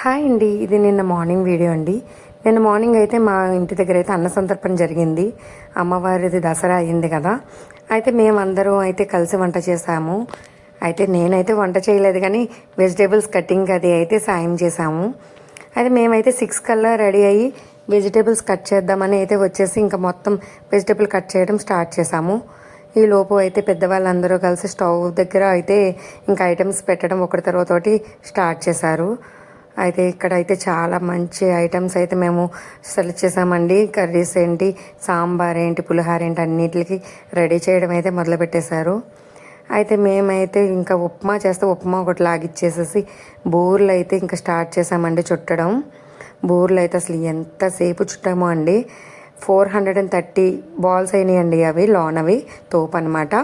Hi అండి. ఇది నిన్న మార్నింగ్ వీడియో అండి. నిన్న మార్నింగ్ అయితే మా ఇంటి దగ్గర అయితే అన్న సంతర్పణ జరిగింది. అమ్మవారిది దసరా అయింది కదా. అయితే మేమందరం అయితే కలిసి వంట చేసాము. అయితే నేనైతే వంట చేయలేదు కానీ వెజిటేబుల్స్ కటింగ్ అది అయితే సాయం చేసాము. అయితే మేమైతే సిక్స్ కల్లా రెడీ అయ్యి వెజిటేబుల్స్ కట్ చేద్దామని అయితే వచ్చేసి ఇంకా మొత్తం వెజిటేబుల్ కట్ చేయడం స్టార్ట్ చేసాము. ఈ లోపు అయితే పెద్దవాళ్ళందరూ కలిసి స్టవ్ దగ్గర అయితే ఇంకా ఐటమ్స్ పెట్టడం ఒకటి తర్వాత ఒకటి స్టార్ట్ చేశారు. అయితే ఇక్కడ అయితే చాలా మంచి ఐటమ్స్ అయితే మేము సెలెక్ట్ చేసామండి. కర్రీస్ ఏంటి సాంబార్ ఏంటి పులిహార ఏంటి అన్నిటికి రెడీ చేయడం అయితే మొదలుపెట్టేశారు. అయితే మేమైతే ఇంకా ఉప్మా చేస్తే ఉప్మా ఒకటి లాగిచ్చేసేసి బూర్లు అయితే ఇంకా స్టార్ట్ చేసామండి చుట్టడం. బూర్లు అయితే అసలు ఎంతసేపు చుట్టామో అండి. Four hundred and thirty balls అయినాయండి అవి లోనవి తోపు అనమాట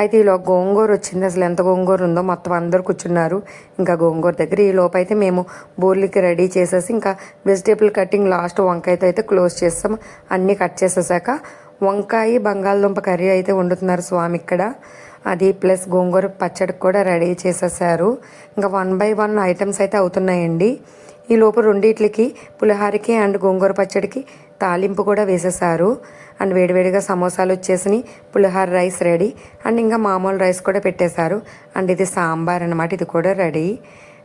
అయితే ఈలో గోంగూర వచ్చింది. అసలు ఎంత గోంగూర ఉందో మొత్తం అందరూ కూర్చున్నారు. ఇంకా గోంగూర దగ్గర ఈ లోపు అయితే మేము బూర్లకి రెడీ చేసేసి ఇంకా వెజిటేబుల్ కటింగ్ లాస్ట్ వంకాయతో అయితే క్లోజ్ చేస్తాం అన్నీ కట్ చేసేసాక వంకాయ బంగాళదుంప కర్రీ అయితే వండుతున్నారు స్వామి ఇక్కడ. అది ప్లస్ గోంగూర పచ్చడికి కూడా రెడీ చేసేసారు. ఇంకా వన్ బై వన్ ఐటమ్స్ అయితే అవుతున్నాయండి. ఈ లోపు రెండిట్లకి పులిహారకి అండ్ గోంగూర పచ్చడికి తాలింపు కూడా వేసేసారు అండ్ వేడివేడిగా సమోసాలు వచ్చేసి పులిహార రైస్ రెడీ. అండ్ ఇంకా మామూలు రైస్ కూడా పెట్టేశారు. అండ్ ఇది సాంబార్ అనమాట ఇది కూడా రెడీ.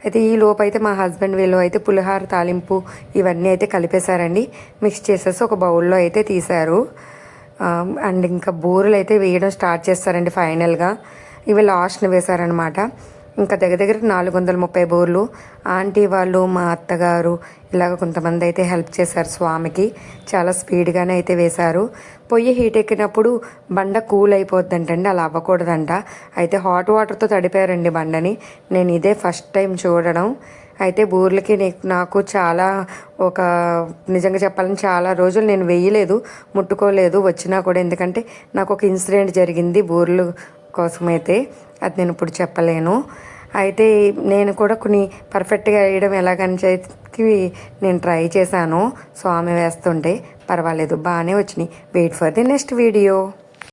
అయితే ఈ లోపు అయితే మా హస్బెండ్ వీళ్ళు అయితే పులిహార తాలింపు ఇవన్నీ అయితే కలిపేశారండి. మిక్స్ చేసేసి ఒక బౌల్లో అయితే తీశారు. అండ్ ఇంకా బూరెలు అయితే వేయడం స్టార్ట్ చేస్తారండి ఫైనల్గా. ఇవి లాస్ట్ని వేశారనమాట ఇంకా దగ్గర దగ్గర నాలుగు వందల ముప్పై బోర్లు. ఆంటీ వాళ్ళు మా అత్తగారు ఇలాగ కొంతమంది అయితే హెల్ప్ చేశారు స్వామికి. చాలా స్పీడ్గానే అయితే వేశారు. పొయ్యి హీట్ ఎక్కినప్పుడు బండ కూల్ అయిపోద్దంటండి అలా అవ్వకూడదంట. అయితే హాట్ వాటర్తో తడిపారండి బండని. నేను ఇదే ఫస్ట్ టైం చూడడం. అయితే బూర్లకి నాకు చాలా ఒక నిజంగా చెప్పాలని చాలా రోజులు నేను వేయలేదు ముట్టుకోలేదు వచ్చినా కూడా. ఎందుకంటే నాకు ఒక ఇన్సిడెంట్ జరిగింది బూర్లు కోసమైతే అది నేను ఇప్పుడు చెప్పలేను. అయితే నేను కూడా కొన్ని పర్ఫెక్ట్గా వేయడం ఎలాగని చెప్పి నేను ట్రై చేశాను. స్వామి వేస్తుంటే పర్వాలేదు బాగానే వచ్చినాయి. Wait for the next video